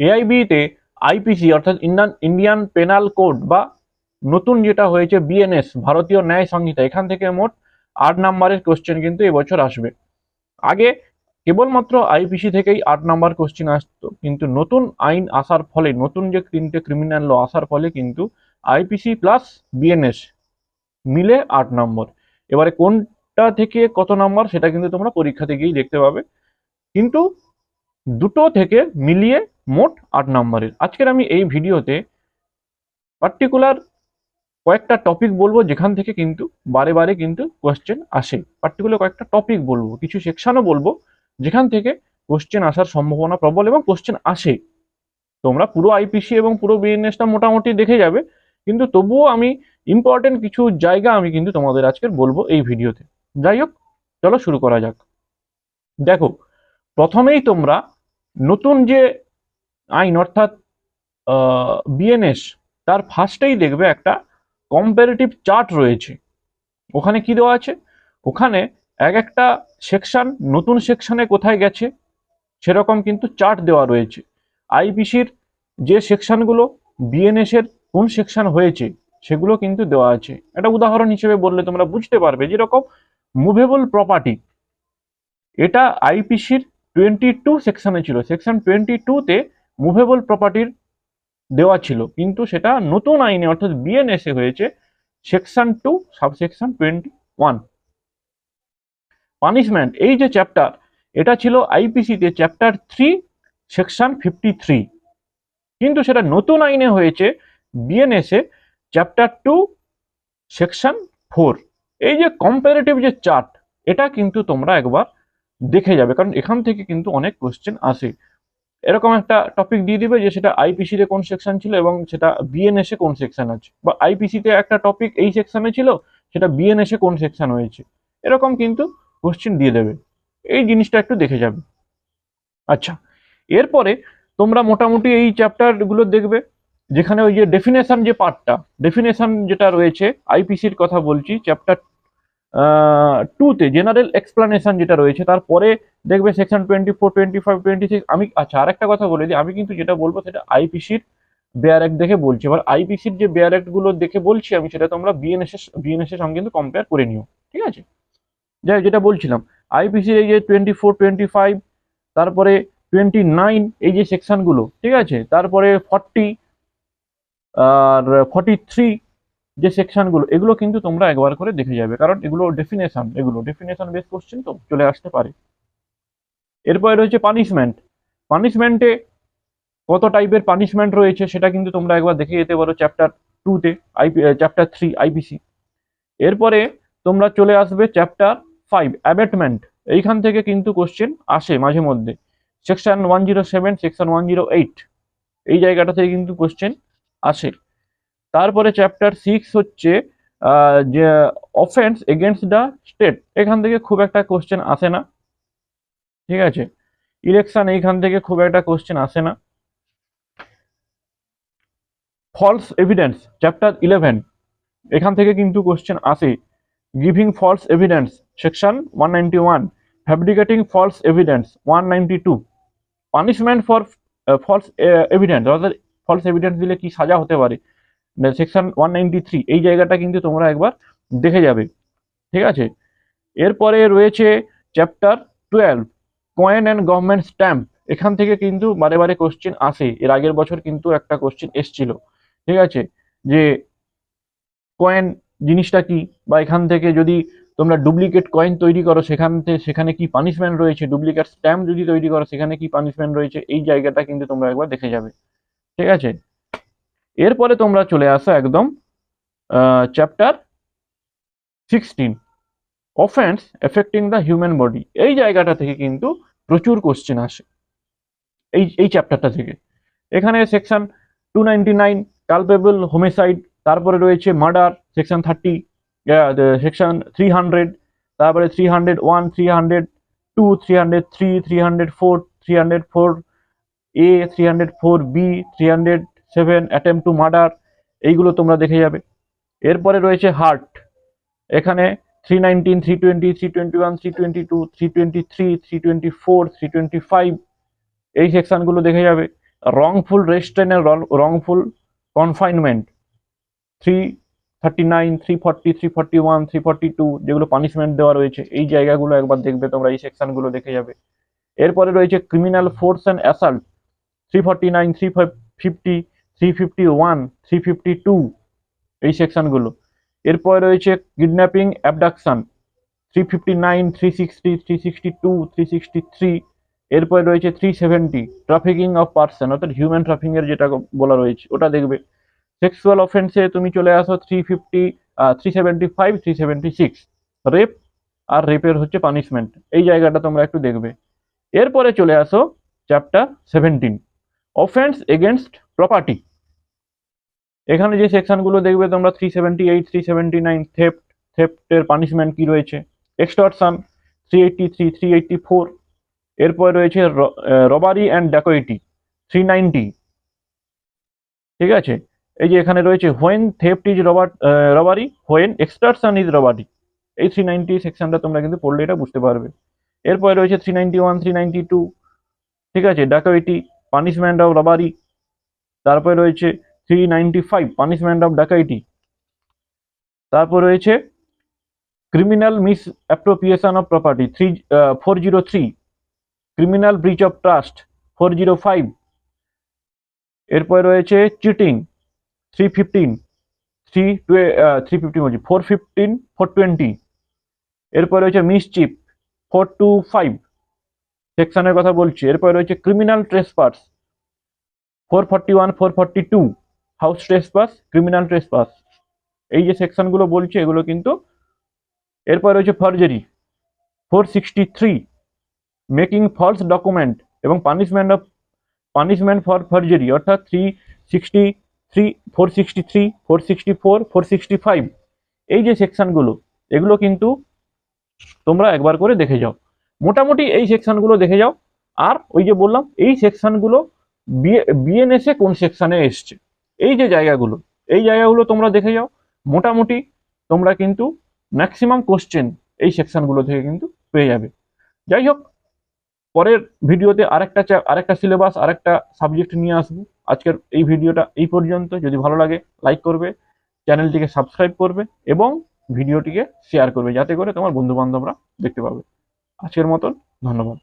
এআইবিতে IPC অর্থাৎ Indian Indian penal code বা নতুন যেটা হয়েছে বিএনএস ভারতীয় ন্যায় সংহিতা, এখান থেকে মোট আট নাম্বারের কোশ্চেন কিন্তু এবছর আসবে। আগে কেবলমাত্র আইপিসি থেকেই আট নাম্বার কোশ্চেন আসতো, কিন্তু নতুন আইন আসার ফলে, নতুন যে তিনটে ক্রিমিনাল ল আসার ফলে কিন্তু আইপিসি প্লাস বিএনএস মিলে আট নম্বর এবারে কোনটা থেকে কত নম্বর সেটা কিন্তু তোমরা পরীক্ষাতে গিয়েই দেখতে পাবে। কিন্তু দুটো থেকে মিলিয়ে মোট আট নম্বরের। আজকের আমি এই ভিডিওতে পার্টিকুলার কয়েকটা টপিক বলব, যেখান থেকে কিন্তু বারে বারে কিন্তু কোশ্চেন আসে। পার্টিকুলার কয়েকটা টপিক বলব, কিছু সেকশনও বলব, যেখান থেকে কোশ্চেন আসার সম্ভাবনা প্রবল এবং কোশ্চেন আসে। তোমরা পুরো আইপিসি এবং পুরো বিএনএসটা মোটামুটি দেখে যাবে, কিন্তু তবুও আমি ইম্পর্টেন্ট কিছু জায়গা আমি কিন্তু তোমাদের আজকের বলব এই ভিডিওতে। যাই হোক, চলো শুরু করা যাক। দেখো, প্রথমেই তোমরা নতুন যে আইন, অর্থাৎ বিএনএস, তার ফার্স্টেই দেখবে একটা কম্পারেটিভ চার্ট রয়েছে। ওখানে কি দেওয়া আছে? ওখানে এক একটা সেকশন নতুন সেকশনে কোথায় গেছে, সেরকম কিন্তু চার্ট দেওয়া রয়েছে। আইপিসির যে সেকশনগুলো বিএনএস এর কোন সেকশন হয়েছে, সেগুলো কিন্তু দেওয়া আছে। একটা উদাহরণ হিসেবে বললে তোমরা বুঝতে পারবে যেরকম মুভেবল প্রপার্টি এটা আইপিসির টোয়েন্টি টু সেকশনে ছিল। সেকশন টোয়েন্টি টুতে মুভেবল প্রপার্টির দেওয়া ছিল। কিন্তু সেটা নতুন আইনে, অর্থাৎ বিএনএসে হয়েছে section two subsection twenty one punishment এই যে চ্যাপ্টার এটা ছিল আইপিসিতে chapter three section fifty three কিন্তু সেটা নতুন আইনে হয়েছে বিএনএসে চ্যাপ্টার টু সেকশন ফোর এই যে কম্পারেটিভ যে চার্ট এটা কিন্তু তোমরা একবার দেখে যাবে, কারণ এখান থেকে কিন্তু অনেক কোশ্চেন আসে। এরকম একটা টপিক দিয়ে দিবে যে সেটা আইপিসি আইপিসিতে কোন সেকশন ছিল এবং সেটা বিএনএসে কোন সেকশন আছে। বা আইপিসিতে একটা টপিক এই সেকশনে ছিল, সেটা বিএনএসে কোন সেকশন হয়েছে। এরকম কিন্তু কোশ্চেন দিয়ে দেবে। এই জিনিসটা একটু দেখে যাবে। আচ্ছা এরপরে তোমরা মোটামুটি এই চ্যাপ্টারগুলো দেখবে, যেখানে ওই যে ডেফিনেশন যে পার্টটা ডেফিনেশন যেটা রয়েছে আইপিসির কথা বলছি চ্যাপ্টার টুতে জেনারেল এক্সপ্লানেশন যেটা রয়েছে, তারপরে দেখবে section twenty four twenty five twenty six আমি আচ্ছা আরেকটা কথা বলে দিই, আমি কিন্তু যেটা বলব সেটা আইপিসির বেয়ার অ্যাক্ট দেখে বলছি। এবার আইপিসির যে বেয়ার অ্যাক্টগুলো দেখে বলছি আমি, সেটা তোমরা বিএনএস এর বিএনএস এর সঙ্গে কিন্তু কম্পেয়ার করে নিও, ঠিক আছে? যাই যেটা বলছিলাম আইপিসির এই যে টোয়েন্টি ফোর টোয়েন্টি ফাইভ তারপরে টোয়েন্টি নাইন এই যে সেকশনগুলো ঠিক আছে? তারপরে ফর্টি আর ফর্টি থ্রি যে সেকশনগুলো এগুলো কিন্তু তোমরা একবার করে দেখে যাবে। কারণ এগুলো ডেফিনেশন এগুলো ডেফিনেশন বেস কোশ্চেন তো চলে আসতে পারে। এরপরে রয়েছে পানিশমেন্ট পানিশমেন্টে কত টাইপের পানিশমেন্ট রয়েছে সেটা কিন্তু তোমরা একবার দেখে যেতে পারো চ্যাপ্টার টুতে আইপি চ্যাপ্টার থ্রি আইপিসি এরপরে তোমরা চলে আসবে চ্যাপ্টার ফাইভ অ্যাবেটমেন্ট এইখান থেকে কিন্তু কোশ্চেন আসে মাঝে মধ্যে। Section one zero seven section one zero eight এই জায়গাটা থেকে কিন্তু কোশ্চেন আসে। তারপরে চ্যাপ্টার সিক্স হচ্ছে যে অফেন্স এগেনস্ট দ্য স্টেট এখান থেকে খুব একটা কোশ্চেন আসে না। ঠিক আছে? ইলেকশন এইখান থেকে খুব একটা কোশ্চেন আসে না। ফলস এভিডেন্স চ্যাপ্টার ইলেভেন এখান থেকে কিন্তু কোশ্চেন আসে। Giving false evidence section one ninety one fabricating false evidence one ninety two punishment for false evidence অর্থাৎ ফলস এভিডেন্স দিলে কি সাজা হতে পারে? সেকশন ওয়ান থ্রি এই জায়গাটা কিন্তু তোমরা একবার দেখে যাবে। ঠিক আছে? এরপরে রয়েছে chapter twelve coin and government stamp এখান থেকে কিন্তু বারে বারে কোশ্চেন আসে। এর আগের বছর কিন্তু একটা কোশ্চেন এসছিল। ঠিক আছে? যে কয়েন জিনিসটা কি? বা এখান থেকে যদি তোমরা ডুপ্লিকেট কয়েন তৈরি করো, সেখান থেকে সেখানে কি পানিশমেন্ট রয়েছে? ডুপ্লিকেট স্ট্যাম্প যদি তৈরি করো, সেখানে কি পানিশমেন্ট রয়েছে? এই জায়গাটা কিন্তু তোমরা একবার দেখে যাবে। ঠিক আছে? এরপরে তোমরা চলে আসো একদম chapter sixteen offence affecting the human body এই জায়গাটা থেকে কিন্তু প্রচুর কোশ্চেন আসে। এই এই চ্যাপ্টারটা থেকে। এখানে section two ninety nine culpable homicide তারপরে রয়েছে murder section thirty section three hundred তারপরে three hundred one three hundred two three hundred three three hundred four three hundred four A three hundred four B three hundred seven attempt to murder এইগুলো তোমরা দেখে যাবে। এরপরে রয়েছে hurt এখানে three nineteen three twenty three twenty one three twenty two three twenty three three twenty four three twenty five এই সেকশনগুলো দেখে যাবে। Wrongful restraint wrongful confinement three thirty nine three forty three forty one three forty two যেগুলো punishment দেওয়া রয়েছে, এই জায়গাগুলো একবার দেখবে তোমরা, এই সেকশনগুলো দেখে যাবে। এরপরে রয়েছে criminal force and assault three forty nine three five fifty three fifty one three fifty two এই সেকশনগুলো এরপর রয়েছে kidnapping abduction three fifty nine three sixty three sixty two three sixty three এরপরে রয়েছে three seventy trafficking of person অর্থাৎ human ট্রাফিকিংয়ের যেটা বলা রয়েছে, ওটা দেখবে। সেক্সুয়াল অফেন্সে তুমি চলে আসো three fifty three seventy five three seventy six rape আর রেপের হচ্ছে পানিশমেন্ট এই জায়গাটা তোমরা একটু দেখবে। এরপরে চলে আসো chapter seventeen offence against property এখানে যে সেকশনগুলো দেখবে তোমরা three seventy eight three seventy nine theft থেফটের punishment কি রয়েছে? Extortion three eighty three three eighty four এরপরে রয়েছে robbery and dacoity three ninety ঠিক আছে? এই যে এখানে রয়েছে when theft is robber robbery when extortion is robbery এই থ্রি নাইনটি সেকশনটা তোমরা কিন্তু পড়লে এটা বুঝতে পারবে। এরপরে রয়েছে three ninety one three ninety two ঠিক আছে? ডাকাইটি পানিশমেন্ট অফ রবারি তারপরে রয়েছে three ninety five punishment of dacoity তারপর রয়েছে criminal misappropriation of property three four zero three criminal breach of trust four zero five এরপরে রয়েছে cheating three fifteen three three fifteen বলছি four fifteen four twenty এরপরে রয়েছে মিসচিপ four two five সেকশনের কথা বলছি। এরপরে রয়েছে criminal trespass four forty one four forty two house trespass criminal trespass এই যে সেকশনগুলো বলছে, এগুলো কিন্তু এরপর রয়েছে forgery four sixty three making false document এবং punishment of punishment for forgery অর্থাৎ three sixty three four sixty three four sixty four four sixty five এই যে সেকশনগুলো এগুলো কিন্তু তোমরা একবার করে দেখে যাও। মোটামুটি এই সেকশনগুলো দেখে যাও। আর ওই যে বললাম, এই সেকশনগুলো বিএনএসএ কোন সেকশানে এসছে? এই যে জায়গাগুলো, এই জায়গাগুলো তোমরা দেখে যাও। মোটামুটি তোমরা কিন্তু ম্যাক্সিমাম কোশ্চেন এই সেকশনগুলো থেকে কিন্তু পেয়ে যাবে। যাই হোক, পরের ভিডিওতে আরেকটা আরেকটা সিলেবাস আরেকটা সাবজেক্ট নিয়ে আসব। আজকের এই ভিডিওটা এই পর্যন্ত। যদি ভালো লাগে লাইক করবে চ্যানেলটিকে সাবস্ক্রাইব করবে এবং ভিডিওটিকে শেয়ার করবে, যাতে করে তোমার বন্ধু বান্ধবরা দেখতে পাবে। আজকের মতন, ধন্যবাদ।